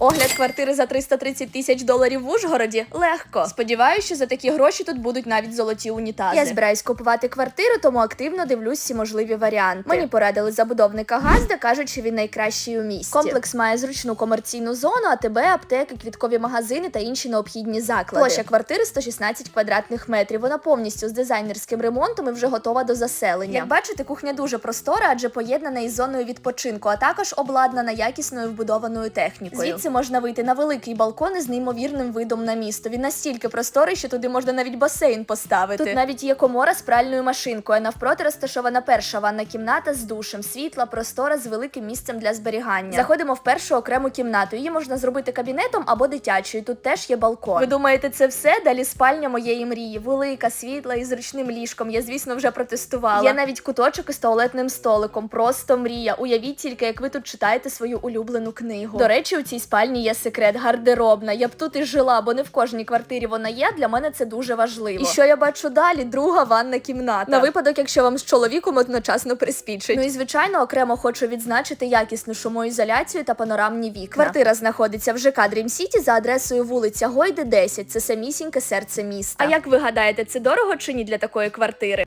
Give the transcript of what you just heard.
Огляд квартири за 330 тисяч доларів в Ужгороді легко. Сподіваюся, що за такі гроші тут будуть навіть золоті унітази. Я збираюсь купувати квартиру, тому активно дивлюсь всі можливі варіанти. Мені порадили забудовника Газда, кажуть, що він найкращий у місті. Комплекс має зручну комерційну зону, АТБ, аптеки, квіткові магазини та інші необхідні заклади. Площа квартири 116 квадратних метрів. Вона повністю з дизайнерським ремонтом і вже готова до заселення. Як бачите, кухня дуже простора, адже поєднана із зоною відпочинку, а також обладнана якісною вбудованою технікою. Звідси можна вийти на великий балкон із неймовірним видом на місто. Він настільки просторий, що туди можна навіть басейн поставити. Тут навіть є комора з пральною машинкою. а Навпроти розташована перша ванна кімната з душем, світла, простора з великим місцем для зберігання. Заходимо в першу окрему кімнату. Її можна зробити кабінетом або дитячою. Тут теж є балкон. Ви думаєте, це все? Далі спальня моєї мрії. Велика, світла і зручним ліжком. Я, звісно, вже протестувала. Є навіть куточок із туалетним столиком. Просто мрія. Уявіть тільки, як ви тут читаєте свою улюблену книгу. До речі, у цій спальні є секрет гардеробна. Я б тут і жила, бо не в кожній квартирі вона є. Для мене це дуже важливо. І що я бачу далі? Друга ванна кімната. На випадок, якщо вам з чоловіком одночасно приспічить. Ну і звичайно, окремо хочу відзначити якісну шумоізоляцію та панорамні вікна. Квартира знаходиться в ЖК Dream City за адресою вулиця Гойди, 10. Це самісіньке серце міста. А як ви гадаєте, це дорого чи ні для такої квартири?